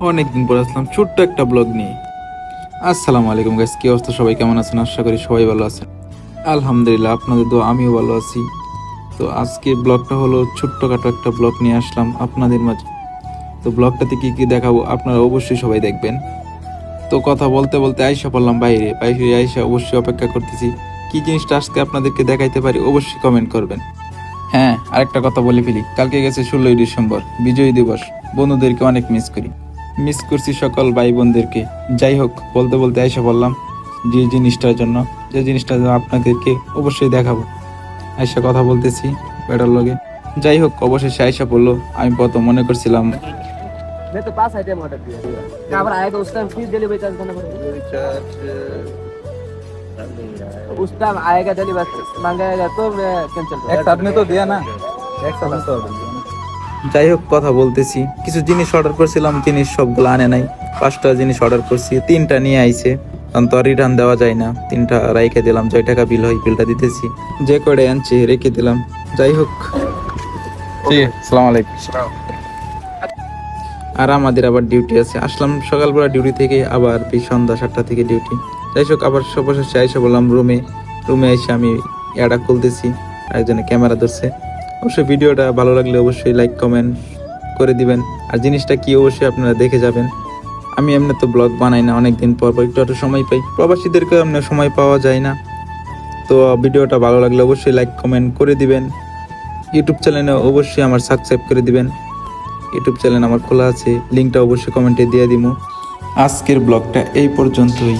অনেকদিন পর আসলাম, ছোট্ট একটা ব্লগ নিয়ে। আসসালামু আলাইকুম গাইস কি অবস্থা? সবাই কেমন আছেন? আশা করি সবাই ভালো আছেন। আলহামদুলিল্লাহ, আপনাদের তো আমিও ভালো আছি। তো আজকে ব্লগটা হলো ছোট্টখাটো একটা ব্লগ নিয়ে আসলাম আপনাদের মাঝে। তো ব্লগটাতে কি কি দেখাবো আপনারা অবশ্যই সবাই দেখবেন। তো কথা বলতে বলতে আইসা পড়লাম বাইরে। বাইরে আইসা অবশ্যই অপেক্ষা করতেছি। কি জিনিসটা আজকে আপনাদেরকে দেখাইতে পারি অবশ্যই কমেন্ট করবেন। হ্যাঁ আরেকটা কথা বলে ফেলি। কালকে গেছে ষোলোই ডিসেম্বর, বিজয় দিবস। বন্ধুদেরকে অনেক মিস করি। মিস করছি সকল ভাই বোনদেরকে যাই হোক বলতে বলতে আইসা বললাম যে জিনিসটার জন্য যে জিনিসটা আপনাদেরকে অবশ্যই দেখাবো আইসা কথা বলতেছি বেটার লগে যাই হোক অবশেষে আইসা বললো আমি প্রথম মনে করছিলাম मैं तो पास आए थे ऑर्डर दिया क्या बार आया तो उस टाइम फिर डिलीवरी चार्ज करना पड़ेगा उस टाइम आएगा डिलीवरी मांगेगा तो मैं कैंसिल एक साथ में तो दिया ना एक साथ में तो order दिया ना। যাই হোক কথা বলতেছি। কিছু জিনিস অর্ডার করছিলাম জিনিস সবগুলো আনে নাই। পাঁচটা জিনিস অর্ডার করছি তিনটা নিয়ে আইছে। কারণ তো রিটার্ন দেওয়া যায় না। তিনটা রাইখে দিলাম ছয় টাকা বিল হয় বিলটা দিতেছি। যে করে আনছি রেখে দিলাম। যাই হোক। আছে সালাম আলাইকুম। আর আমাদের আবার ডিউটি আছে। আসলাম সকালবেলা ডিউটি থেকে আবার এই সন্ধ্যা সাতটা থেকে ডিউটি যাই হোক আবার সবশেষে আইসা বললাম রুমে রুমে এসে আমি এয়াটা খুলতেছি। একজনে ক্যামেরা ধরছে। অবশ্যই ভিডিওটা ভালো লাগলে অবশ্যই লাইক কমেন্ট করে দিবেন। আর জিনিসটা কি অবশ্যই আপনারা দেখে যাবেন। আমি এমনি তো ব্লগ বানাই না, অনেকদিন পর পর একটু একটু সময় পাই। প্রবাসীদেরকে এমনি সময় পাওয়া যায় না। তো ভিডিওটা ভালো লাগলে অবশ্যই লাইক কমেন্ট করে দিবেন। ইউটিউব চ্যানেলে অবশ্যই আমার সাবস্ক্রাইব করে দিবেন। ইউটিউব চ্যানেল আমার খোলা আছে লিঙ্কটা অবশ্যই কমেন্টে দিয়ে দিব আজকের ব্লগটা এই পর্যন্তই।